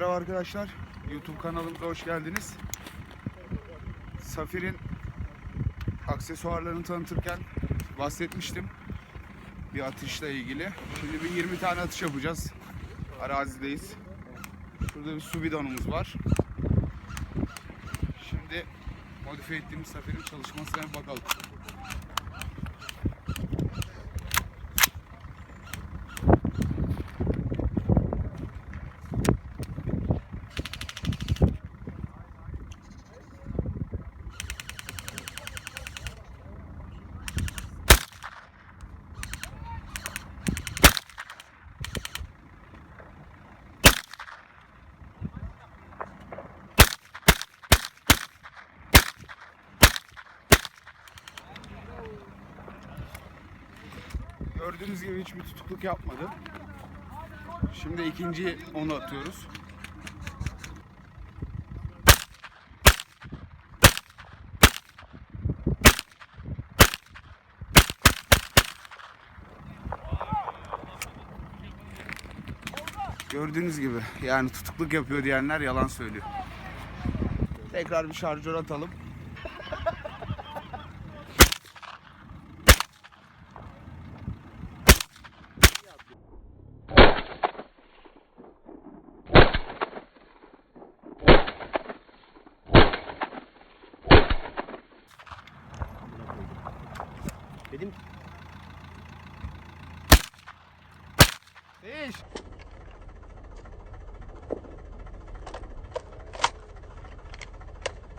Merhaba arkadaşlar. YouTube kanalımıza hoş geldiniz. Safir'in aksesuarlarını tanıtırken bahsetmiştim. Bir atışla ilgili. Şimdi bir 20 tane atış yapacağız. Arazideyiz. Şurada bir su bidonumuz var. Şimdi modifiye ettiğimiz Safir'in çalışmasına bakalım. Gördüğünüz gibi hiçbir tutukluk yapmadı. Şimdi ikinci onu atıyoruz. Gördüğünüz gibi yani tutukluk yapıyor diyenler yalan söylüyor. Tekrar bir şarjör atalım. Değiş.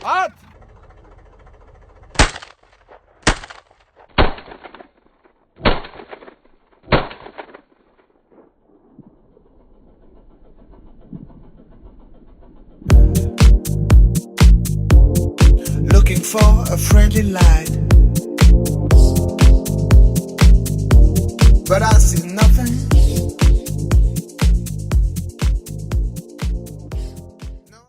At! looking for a friendly light.